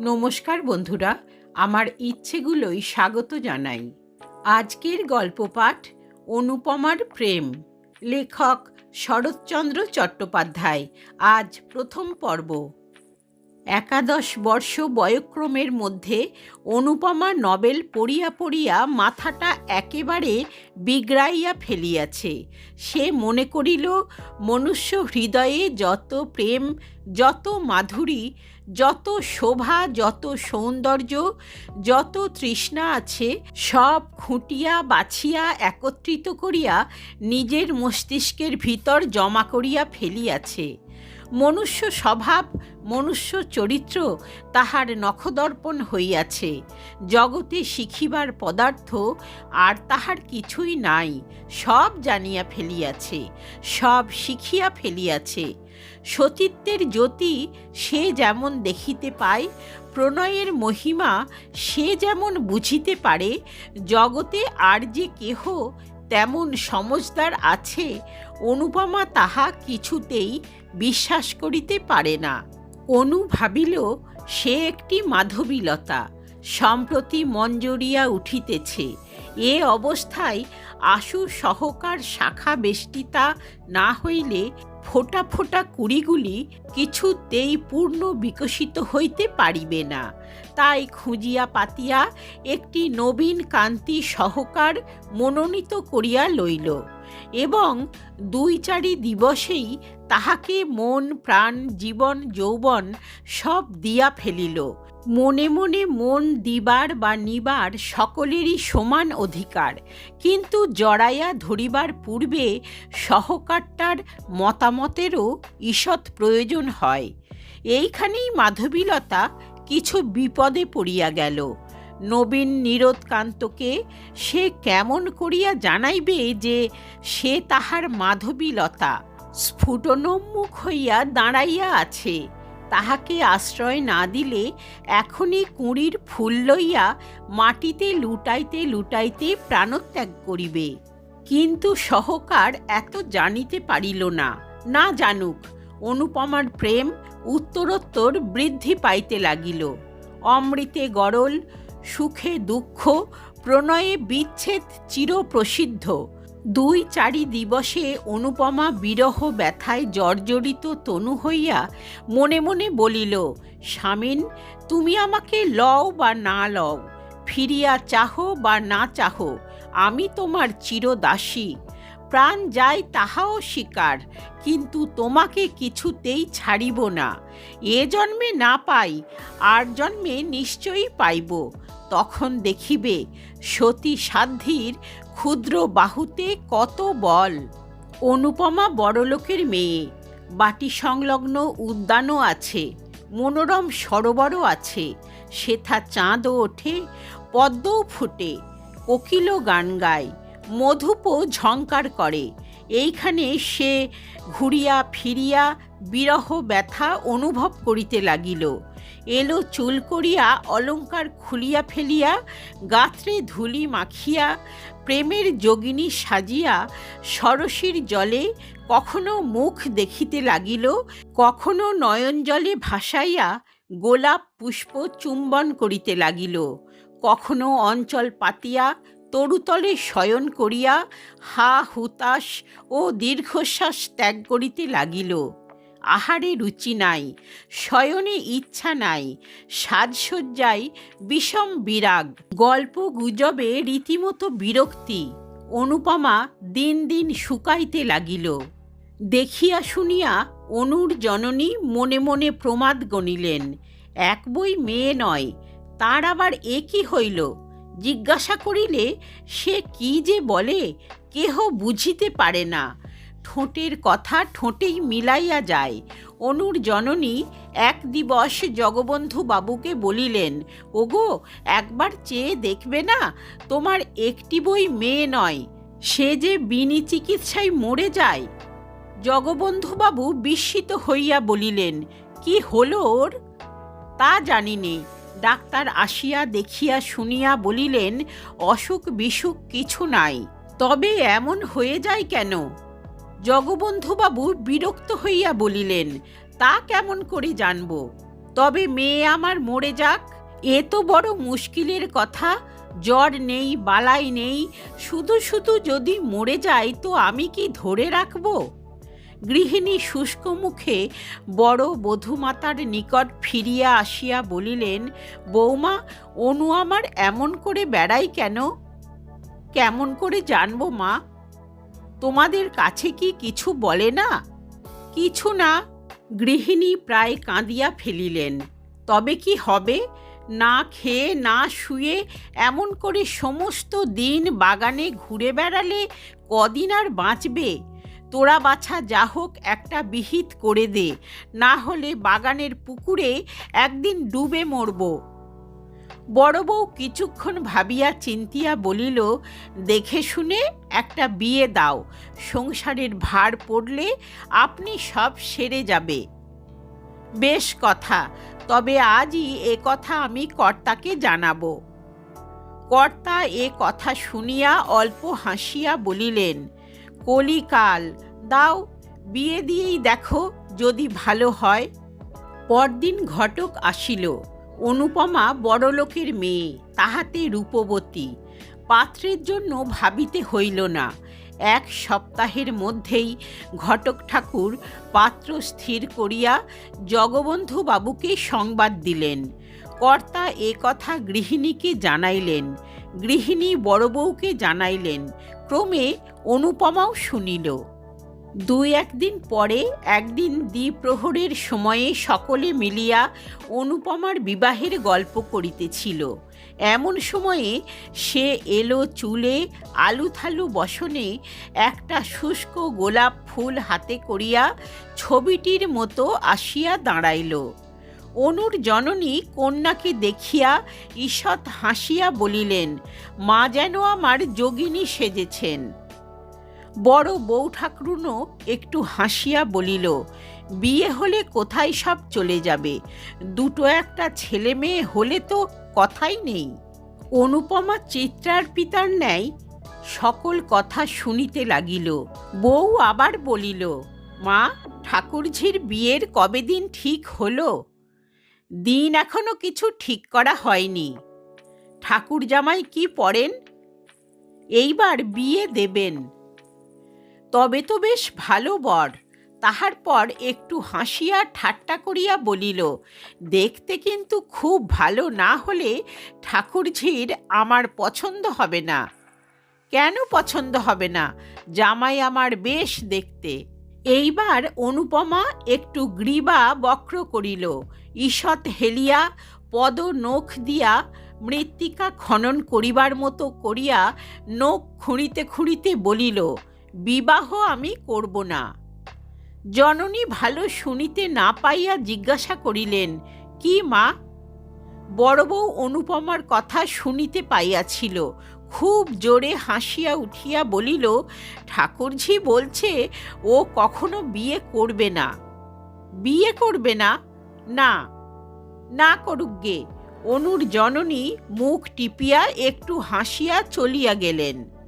নমস্কার বন্ধুরা, আমার ইচ্ছেগুলোই স্বাগত জানাই। আজকের গল্প পাঠ অনুপমার প্রেম, লেখক শরৎচন্দ্র চট্টোপাধ্যায়। আজ প্রথম পর্ব। একাদশ বর্ষ বয়ক্রমের মধ্যে অনুপমা নবেল পড়িয়া পড়িয়া মাথাটা একেবারে বিগড়াইয়া ফেলিয়াছে। সে মনে করিল, মনুষ্য হৃদয়ে যত প্রেম, যত মাধুরী, যত শোভা, যত সৌন্দর্য, যত তৃষ্ণা আছে, সব খুঁটিয়া বাছিয়া একত্রিত করিয়া নিজের মস্তিষ্কের ভিতর জমা করিয়া ফেলিয়াছে। মনুষ্য স্বভাব, মনুষ্য চরিত্র তাহার নখদর্পণ হইয়াছে। জগতে শিখিবার পদার্থ আর তাহার কিছুই নাই। সব জানিয়া ফেলিয়াছে, সব শিখিয়া ফেলিয়াছে। সতীত্বের জ্যোতি সে যেমন দেখিতে পায়, প্রণয়ের মহিমা সে যেমন বুঝিতে পারে, জগতে আর যে কেহ তেমন সমজদার আছে, অনুপমা তাহা কিছুতেই বিশ্বাস করিতে পারে না। অনু ভাবিল, সে একটি মাধবীলতা, সম্প্রতি মঞ্জরিয়া উঠিতেছে। এ অবস্থায় আশু সহকার শাখা বেষ্টিতা না হইলে ফোটা ফোটা কুড়িগুলি কিছুতেই পূর্ণ বিকশিত হইতে পারিবে না। তাই খুঁজিয়া পাতিয়া একটি নবীন কান্তি সহকার মনোনীত করিয়া লইল এবং দুই চারি দিবসেই তাহাকে মন, প্রাণ, জীবন, যৌবন সব দিয়া ফেলিল। মনে মনে মন দিবার বা নিবার সকলেরই সমান অধিকার। কিন্তু জড়াইয়া ধরিবার পূর্বে সহকারটার মতামতেরও ঈষৎ প্রয়োজন হয়। এইখানেই মাধবীলতা কিছু বিপদে পড়িয়া গেল। নবীন নীরোৎকান্তকে সে কেমন করিয়া জানাইবে যে সে তাহার মাধবীলতা? স্ফুটনোন্মুখ হইয়া দাঁড়াইয়া আছে। তাহাকে আশ্রয় না দিলে এখনই কুঁড়ির ফুল লইয়া মাটিতে লুটাইতে লুটাইতে প্রাণত্যাগ করিবে। কিন্তু সহকার এত জানিতে পারিল না। না জানুক, অনুপমার প্রেম উত্তরোত্তর বৃদ্ধি পাইতে লাগিল। অমৃতে গরল, সুখে দুঃখ, প্রণয়ে বিচ্ছেদ চিরপ্রসিদ্ধ। দুই চারি দিবসে অনুপমা বিরহ ব্যথায় জর্জরিত তনু হইয়া মনে মনে বলিল, স্বামীন, তুমি আমাকে লও বা না লও, ফিরিয়া চাহো বা না চাহো, আমি তোমার চিরদাসী। প্রাণ যায় তাহাও স্বীকার কিন্তু তোমাকে কিছুতেই ছাড়িব না। এ জন্মে না পাই, আর জন্মে নিশ্চয়ই পাইব। তখন দেখিবে সতী সাধ্যির ক্ষুদ্র বাহুতে কত বল? অনুপমা বড়লোকের মেয়ে। বাটি সংলগ্ন উদ্যানও আছে, মনোরম সরোবরও আছে, সেথা চাঁদও ওঠে, পদ্মও ফুটে, কোকিলও গান গায় মধুপও ঝঙ্কার করে। এইখানে সে ঘুরিয়া ফিরিয়া বিরহ ব্যথা অনুভব করিতে লাগিল। এলো চুল করিয়া, অলঙ্কার খুলিয়া ফেলিয়া, গাত্রে ধুলি মাখিয়া, প্রেমের যোগিনী সাজিয়া, সরসীর জলে কখনো মুখ দেখিতে লাগিল, কখনো নয়ন জলে ভাসাইয়া গোলাপ পুষ্প চুম্বন করিতে লাগিল, কখনো অঞ্চল পাতিয়া, তরুতলে শয়ন করিয়া হা হুতাশ ও দীর্ঘশ্বাস ত্যাগ করিতে লাগিল। আহারে রুচি নাই, শয়নে ইচ্ছা নাই, সাজসজ্জায় বিষম বিরাগ। গল্প গুজবে রীতিমতো বিরক্তি, অনুপমা দিন দিন শুকাইতে লাগিল। দেখিয়া শুনিয়া অনুর জননী মনে মনে প্রমাদ গণিলেন, এক বই মেয়ে নয়, তার আবার এ কি হইল? জিজ্ঞাসা করিলে সে কি যে বলে, কেহ বুঝিতে পারে না। ঠোঁটের কথা ঠোঁটেই মিলাইয়া যায়। অনুর জননী এক দিবস জগবন্ধু বাবুকে বলিলেন, ওগো, একবার চেয়ে দেখবে না, তোমার একটি বই মেয়ে নয়, সে যে বিনি চিকিৎসায় মরে যায়। জগবন্ধুবাবু বিস্মিত হইয়া বলিলেন, কি হলো ওর? তা জানি নে। ডাক্তার আসিয়া দেখিয়া শুনিয়া বলিলেন অসুখ বিসুখ কিছু নাই, তবে এমন হয়ে যায় কেন? জগবন্ধুবাবু বিরক্ত হইয়া বলিলেন, তা কেমন করে জানব? তবে মেয়ে আমার মরে যাক, এ তো বড় মুশকিলের কথা, জ্বর নেই, বালাই নেই, শুধু শুধু যদি মরে যায় তো আমি কি ধরে রাখব? গৃহিণী শুষ্ক মুখে বড় বধূমাতার নিকট ফিরিয়া আসিয়া বলিলেন বৌমা অনু আমার এমন করে বেড়াই কেন? কেমন করে জানব মা? তোমাদের কাছে কি কিছু বলে না? কিছু না, গৃহিণী প্রায় কাঁদিয়া ফেলিলেন। তবে কি হবে? না খেয়ে, না শুয়ে এমন করে সমস্ত দিন বাগানে ঘুরে বেড়ালে কদিন আর বাঁচবে? তোরা বাছা যা হোক একটা বিহিত করে দে, না হলে বাগানের পুকুরে একদিন ডুবে মরব। বড় বউ কিছুক্ষণ ভাবিয়া চিন্তিয়া বলিল, দেখে শুনে একটা বিয়ে দাও। সংসারের ভার পড়লে আপনি সব সেরে যাবে। বেশ কথা। তবে আজই এ কথা আমি কর্তাকে জানাব। কর্তা এ কথা শুনিয়া অল্প হাসিয়া বলিলেন, কলিকাল, দাও, বিয়ে দিয়েই দেখো যদি ভালো হয়। পরদিন ঘটক আসিল। অনুপমা বড়লোকের মেয়ে, তাহাতে রূপবতী। পাত্রের জন্য ভাবিতে হইল না। এক সপ্তাহের মধ্যেই ঘটক ঠাকুর পাত্র স্থির করিয়া জগবন্ধু বাবুকে সংবাদ দিলেন। কর্তা এ কথা গৃহিণীকে জানাইলেন। গৃহিণী বড় বউকে জানাইলেন। ক্রমে অনুপমাও শুনিল। দুই একদিন পরে একদিন দ্বিপ্রহরের সময়ে সকলে মিলিয়া অনুপমার বিবাহের গল্প করিতেছিল। এমন সময়ে সে এলো চুলে আলু থালু বসনে একটা শুষ্ক গোলাপ ফুল হাতে করিয়া ছবিটির মতো আসিয়া দাঁড়াইল। অনুর জননী কন্যাকে দেখিয়া ঈষৎ হাসিয়া বলিলেন, মা যেন আমার যোগিনী সেজেছেন। বড় বউ ঠাকরুনও একটু হাসিয়া বলিল, বিয়ে হলে কোথায় সব চলে যাবে? দুটো একটা ছেলে মেয়ে হলে তো কথাই নেই। অনুপমা চিত্রার পিতার ন্যায় সকল কথা শুনিতে লাগিল। বউ আবার বলিল, মা, ঠাকুরঝির বিয়ের কবে দিন ঠিক হলো? দিন এখনও কিছু ঠিক করা হয়নি। ঠাকুর জামাই কি পড়েন? এইবার বিয়ে দেবেন। তবে তো বেশ ভালো বর। তাহার পর একটু হাসিয়া ঠাট্টা করিয়া বলিল, দেখতে কিন্তু খুব ভালো, না হলে ঠাকুরঝির আমার পছন্দ হবে না। কেন পছন্দ হবে না? জামাই আমার বেশ দেখতে। এইবার অনুপমা একটু গ্রীবা বক্র করিল, ঈষৎ হেলিয়া পদ নখ দিয়া মৃত্তিকা খনন করিবার মতো করিয়া নখ খুঁড়িতে খুঁড়িতে বলিল বিবাহ আমি করব না। জননী ভালো শুনিতে না পাইয়া জিজ্ঞাসা করিলেন, কি মা? বড় বউ অনুপমার কথা শুনিতে পাইয়াছিল, খুব জোরে হাসিয়া উঠিয়া বলিল, ঠাকুরঝি বলছে ও কখনো বিয়ে করবে না। বিয়ে করবে না? না। না করুক গে। অনুর জননী মুখ টিপিয়া একটু হাসিয়া চলিয়া গেলেন।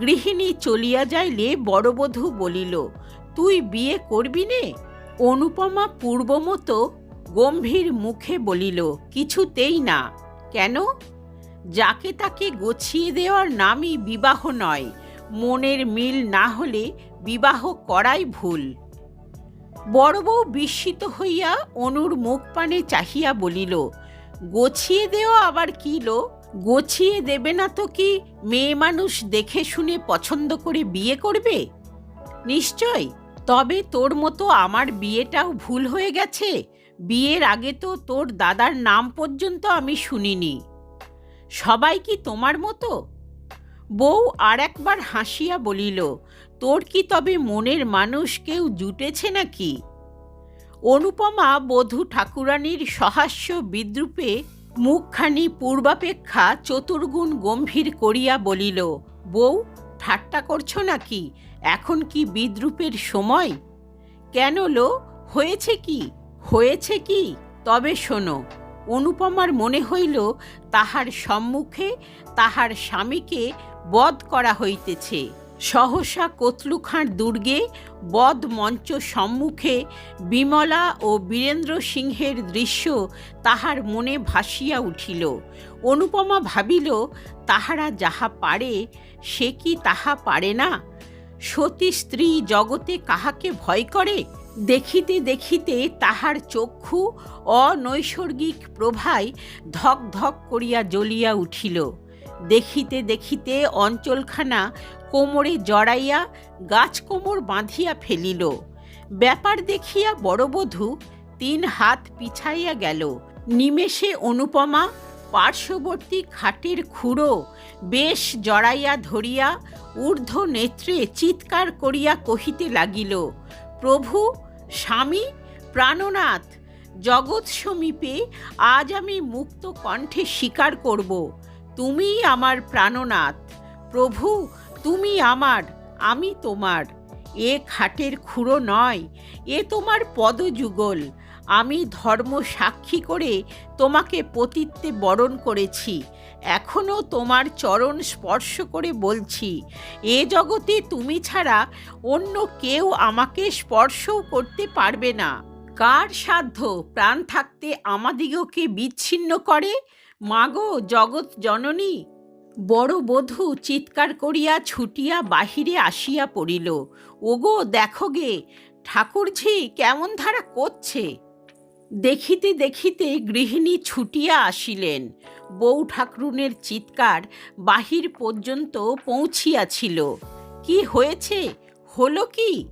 গৃহিণী চলিয়া যাইলে বড়বধূ বলিল, তুই বিয়ে করবি নে? অনুপমা পূর্বমতো গম্ভীর মুখে বলিল, কিছুতেই না। কেন? যাকে তাকে গছিয়ে দেওয়ার নামই বিবাহ নয়। মনের মিল না হলে বিবাহ করাই ভুল। বড় বউ বিস্মিত হইয়া অনুর মুখ পানে চাহিয়া বলিল, গছিয়ে দেওয়া আবার কি লো গছিয়ে দেবে না তো কি মেয়ে মানুষ দেখে শুনে পছন্দ করে বিয়ে করবে? নিশ্চয়, তবে তোর মতো আমার বিয়েটাও ভুল হয়ে গেছে। বিয়ের আগে তো তোর দাদার নাম পর্যন্ত আমি শুনিনি। সবাই কি তোমার মতো? বউ আর একবার হাসিয়া বলিল, তোর কি তবে মনের মানুষ কেউ জুটেছে নাকি? অনুপমা বধূ ঠাকুরানীর সহাস্য বিদ্রুপে মুখখানি পূর্বাপেক্ষা চতুর্গুণ গম্ভীর করিয়া বলিল, বউ, ঠাট্টা করছ নাকি? এখন কি বিদ্রুপের সময়? কেন লো? হয়েছে কি? হয়েছে কি? তবে শোনো, অনুপমার মনে হইল তাহার সম্মুখে তাহার স্বামীকে বধ করা হইতেছে। সহসা কতলুখাঁর দুর্গে বদ মঞ্চ সম্মুখে বিমলা ও বীরেন্দ্র সিংহের দৃশ্য তাহার মনে ভাসিয়া উঠিল। অনুপমা ভাবিল, তাহারা যাহা পারে, সে কি তাহা পারে না? সতী স্ত্রী জগতে কাহাকে ভয় করে? দেখিতে দেখিতে তাহার চক্ষু অনৈসর্গিক প্রভায় ধক ধক করিয়া জ্বলিয়া উঠিল। দেখিতে দেখিতে অঞ্চলখানা কোমরে জড়াইয়া গাছ কোমর বাঁধিয়া ফেলিল। ব্যাপার দেখিয়া বড়বধূ তিন হাত পিছাইয়া গেল। নিমেষে অনুপমা পার্শ্ববর্তী খাটের খুঁড়ো বেশ জড়াইয়া ধরিয়া ঊর্ধ্ব নেত্রে চিৎকার করিয়া কহিতে লাগিল, প্রভু, স্বামী, প্রাণনাথ জগৎ সমীপে আজ আমি মুক্ত কণ্ঠে স্বীকার করব। তুমিই আমার প্রাণনাথ। প্রভু তুমি আমার, আমি তোমার। এ খাটের খুঁড়ো নয়, এ তোমার পদযুগল। আমি ধর্ম সাক্ষী করে তোমাকে পতিত্বে বরণ করেছি। এখনও তোমার চরণ স্পর্শ করে বলছি, এ জগতে তুমি ছাড়া অন্য কেউ আমাকে স্পর্শও করতে পারবে না। কার সাধ্য প্রাণ থাকতে আমাদিগকে বিচ্ছিন্ন করে? মাগো জগৎ জননী বড় বধূ চিৎকার করিয়া ছুটিয়া বাহিরে আসিয়া পড়িল। ওগো, দেখো গে, ঠাকুরঝি কেমন ধারা করছে? দেখিতে দেখিতে গৃহিণী ছুটিয়া আসিলেন। বউ ঠাকরুনের চিৎকার বাহির পর্যন্ত পৌঁছিয়াছিল। কি হয়েছে? হলো কি?